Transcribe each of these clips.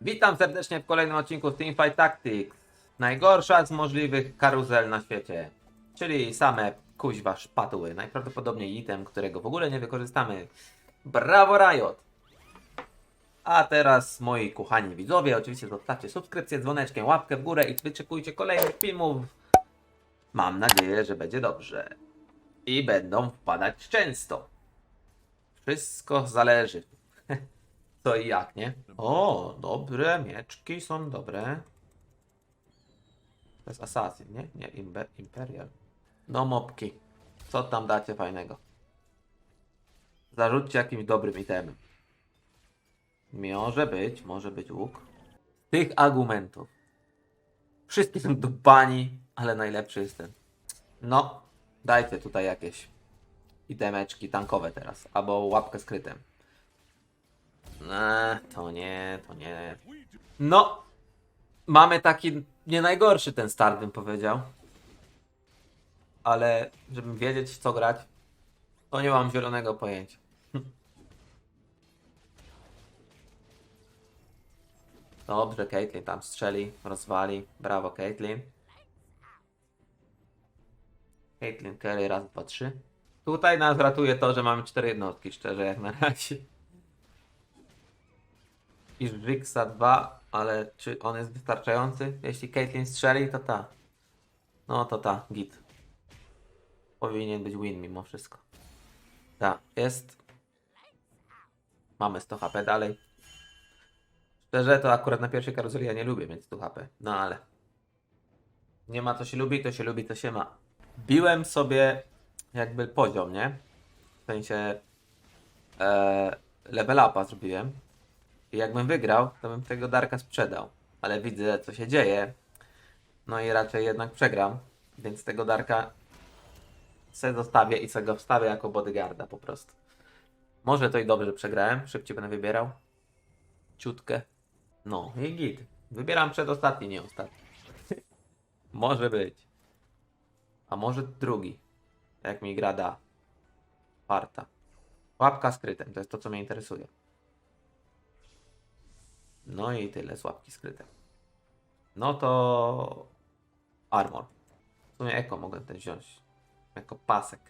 Witam serdecznie w kolejnym odcinku Teamfight Tactics. Najgorsza z możliwych karuzel na świecie. Czyli same kuźwa szpatuły. Najprawdopodobniej item, którego w ogóle nie wykorzystamy. Brawo Riot! A teraz moi kochani widzowie, oczywiście zostawcie subskrypcję, dzwoneczkiem, łapkę w górę i wyczekujcie kolejnych filmów. Mam nadzieję, że będzie dobrze. I będą wpadać często. Wszystko zależy. Co i jak, nie? O, dobre, mieczki są dobre. To jest Assassin, nie? Nie, Imbe Imperial. No mopki. Co tam dacie fajnego? Zarzućcie jakimś dobrym itemem. Może być, może być łuk. Z tych argumentów. Wszystkie są do bani, ale najlepszy jest ten. No, dajcie tutaj jakieś itemeczki tankowe teraz. Albo łapkę skrytem. Eee, to nie, to nie. No, mamy taki nie najgorszy ten start, bym powiedział. Ale żebym wiedzieć, co grać, to nie mam zielonego pojęcia. Dobrze, Caitlyn tam strzeli, rozwali. Brawo, Caitlyn. Caitlyn Kelly, raz, dwa, trzy. Tutaj nas ratuje to, że mamy cztery jednostki, szczerze, jak na razie i Rixa 2, ale czy on jest wystarczający? Jeśli Caitlyn strzeli, to ta. No to ta, git. Powinien być win mimo wszystko. Tak, jest. Mamy 100 HP dalej. Szczerze, to akurat na pierwszej karuzeli ja nie lubię mieć 100 HP. No ale. Nie ma co się lubi, to się lubi, to się ma. Biłem sobie jakby poziom, nie? W sensie e, level upa zrobiłem. Jakbym wygrał, to bym tego Darka sprzedał. Ale widzę, co się dzieje. No i raczej jednak przegram. Więc tego Darka se zostawię i se go wstawię jako bodyguarda po prostu. Może to i dobrze, że przegrałem. Szybciej będę wybierał. Ciutkę. No i git. Wybieram przedostatni, nie ostatni. może być. A może drugi. Jak mi gra da. Parta. Łapka skrytem, to jest to, co mnie interesuje. No i tyle, słabki skryte. No to armor. W sumie eko mogę ten wziąć. Jako pasek.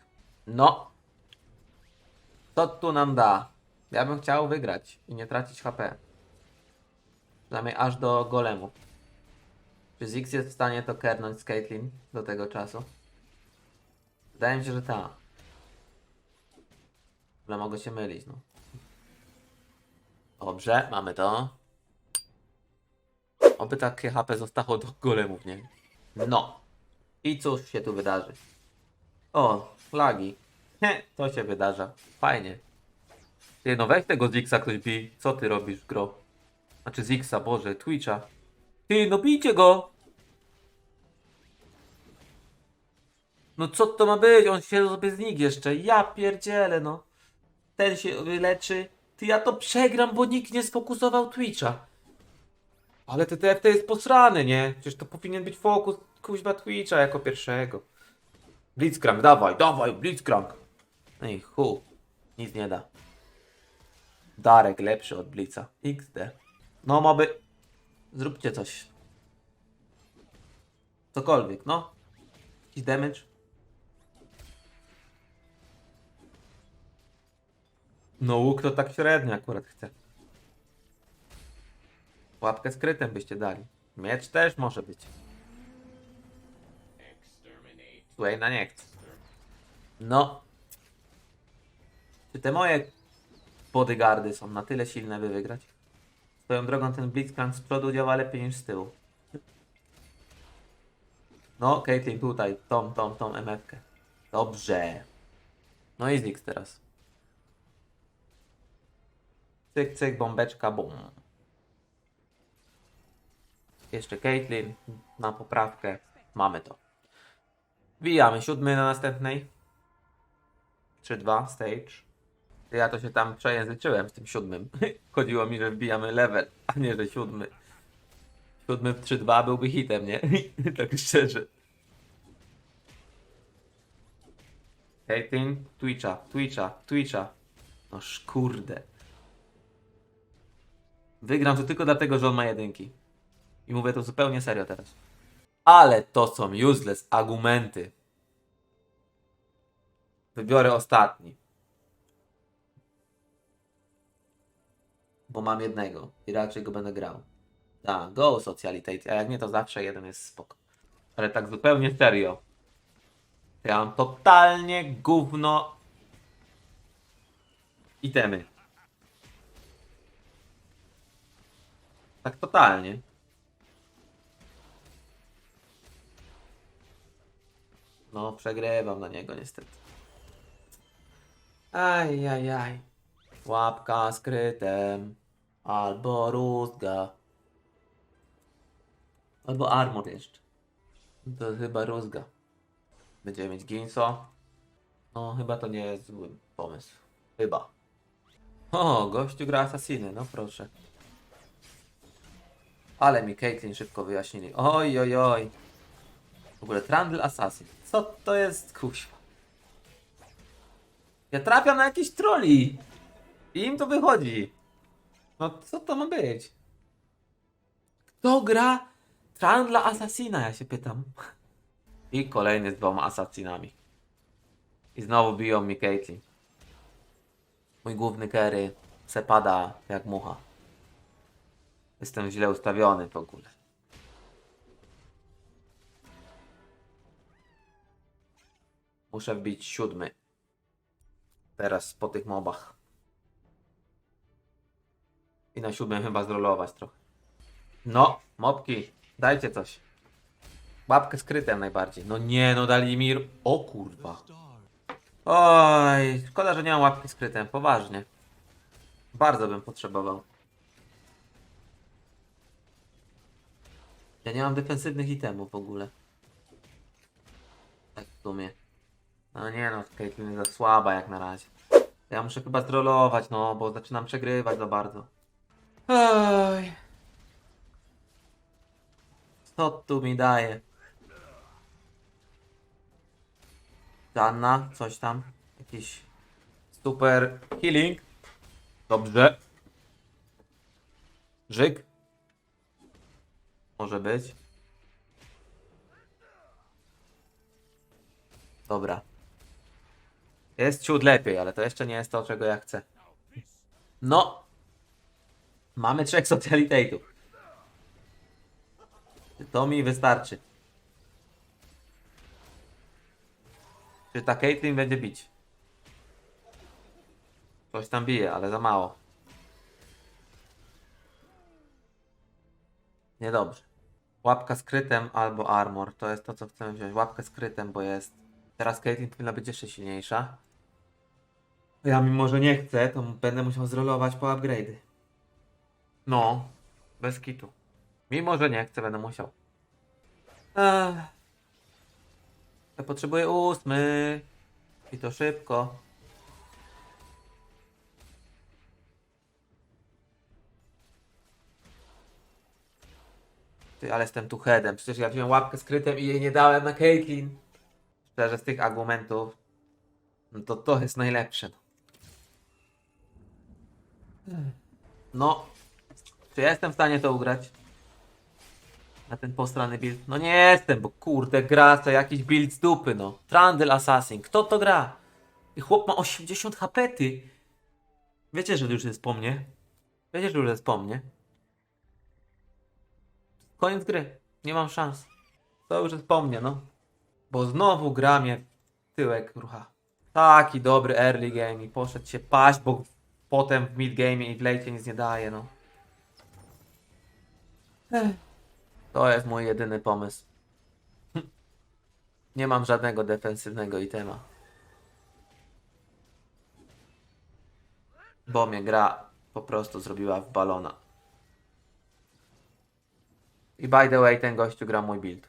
No. Co tu nam da? Ja bym chciał wygrać i nie tracić HP. Przynajmniej aż do golemu. Czy Ziggs jest w stanie to kernąć z Caitlyn do tego czasu? Wydaje mi się, że ta. Ale mogę się mylić, no. Dobrze, mamy to. Oby takie HP zostało do golemów, nie? No. I cóż się tu wydarzy? O, flagi. He, to się wydarza. Fajnie. Ty, no weź tego Zixa ktoś bij. Co ty robisz, gro? Znaczy Zixa, Boże, Twitcha. Ty, no bijcie go! No co to ma być? On się sobie znikł jeszcze. Ja pierdzielę, no. Ten się leczy. Ty, ja to przegram, bo nikt nie sfokusował Twitcha. Ale te TFT jest posrany, nie? Przecież to powinien być fokus kuźba Twitcha jako pierwszego. Blitzcrank, dawaj, dawaj, Blitzcrank. No i hu, nic nie da. Darek lepszy od Blitza. XD. No moby, zróbcie coś. Cokolwiek, no. Jakiś damage. No łuk to tak średnio akurat chce. Łapkę skrytem byście dali. Miecz też może być. Swaina nie chce. No. Czy te moje bodyguardy są na tyle silne, by wygrać? Swoją drogą ten Blitzcrank z przodu działa lepiej niż z tyłu. No, Caitlyn tutaj, tą, tą, tą MF-kę. Dobrze. No i Ziggs teraz. Cyk, cyk, bombeczka, bum. Jeszcze Caitlyn na poprawkę. Mamy to. Wbijamy siódmy na następnej. 3-2 stage. Ja to się tam przejęzyczyłem z tym siódmym. Chodziło mi, że wbijamy level, a nie, że siódmy. Siódmy w 3-2 byłby hitem, nie? tak szczerze. Caitlyn, Twitcha, Twitcha, Twitcha. No kurde. Wygram to tylko dlatego, że on ma jedynki. I mówię to zupełnie serio teraz. Ale to są useless argumenty. Wybiorę ostatni. Bo mam jednego i raczej go będę grał. Tak, go socialitate, a jak nie to zawsze jeden jest spoko. Ale tak zupełnie serio. Ja mam totalnie gówno itemy. Tak totalnie. No, przegrywam na niego niestety. Aj, aj, aj. Łapka skrytem. Albo rózga. Albo armor jeszcze. To chyba rózga. Będziemy mieć Ginso. No, chyba to nie jest zły pomysł. Chyba. O, gościu gra asasiny, no proszę. Ale mi Caitlyn szybko wyjaśnili. Oj, oj, oj. W ogóle Trundle Assassin. Co to jest kuźwa? Ja trafiam na jakieś troli. I im to wychodzi. No co to ma być? Kto gra Trundla Assassina, ja się pytam. I kolejny z dwoma Assassinami. I znowu biją mi Caitlyn. Mój główny carry se pada jak mucha. Jestem źle ustawiony w ogóle. Muszę wbić siódmy. Teraz po tych mobach. I na siódmym chyba zrolować trochę. No, mobki, dajcie coś. Łapkę skrytem najbardziej. No nie, no dali mi... O kurwa. Oj, szkoda, że nie mam łapki skrytem, poważnie. Bardzo bym potrzebował. Ja nie mam defensywnych itemów w ogóle. Tak w sumie. No nie no, Caitlyn jest za słaba jak na razie. Ja muszę chyba zrolować, no, bo zaczynam przegrywać za bardzo. Oj. Co tu mi daje? Żadna, coś tam. Jakiś super healing. Dobrze. Żyk. Może być. Dobra. Jest ciut lepiej, ale to jeszcze nie jest to, czego ja chcę. No. Mamy trzech socialitate'ów. To mi wystarczy. Czy ta Caitlyn będzie bić? Coś tam bije, ale za mało. Niedobrze. Łapka skrytem albo armor. To jest to, co chcemy wziąć. Łapkę skrytem, bo jest. Teraz Caitlyn powinna być jeszcze silniejsza. Ja mimo, że nie chcę, to będę musiał zrolować po upgrade'y. No, bez kitu. Mimo, że nie chcę, będę musiał. Ech. Ja potrzebuję ósmy. I to szybko. Ty, ale jestem tu headem. Przecież ja wziąłem łapkę skrytem i jej nie dałem na Caitlyn. Szczerze, z tych argumentów, no to to jest najlepsze. No, czy ja jestem w stanie to ugrać? Na ten postrany build? No nie jestem, bo kurde, gra to jakiś build z dupy, no. Trundle Assassin, kto to gra? I chłop ma 80 HP, ty. Wiecie, że już jest po mnie? Wiecie, że już jest po mnie? Koniec gry. Nie mam szans. To już jest po mnie, no. Bo znowu gra mnie w tyłek rucha. Taki dobry early game i poszedł się paść, bo potem w mid game i w late nic nie daje, no. Ech. To jest mój jedyny pomysł. Nie mam żadnego defensywnego itema. Bo mnie gra po prostu zrobiła w balona. I by the way, ten gościu gra mój build.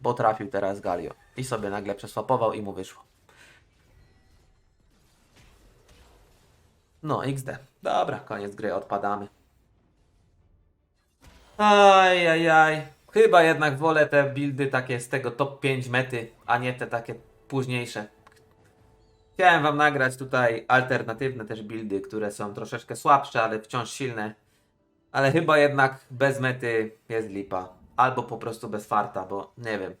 Bo trafił teraz Galio. I sobie nagle przeswapował i mu wyszło. No, XD. Dobra, koniec gry, odpadamy. Aj, aj, aj. Chyba jednak wolę te buildy takie z tego top 5 mety, a nie te takie późniejsze. Chciałem wam nagrać tutaj alternatywne też buildy, które są troszeczkę słabsze, ale wciąż silne. Ale chyba jednak bez mety jest lipa. Albo po prostu bez farta, bo nie wiem.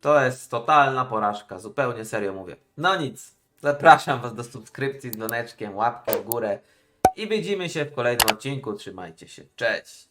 To jest totalna porażka, zupełnie serio mówię. No nic, zapraszam Was do subskrypcji z dzwoneczkiem, łapki w górę i widzimy się w kolejnym odcinku. Trzymajcie się, cześć!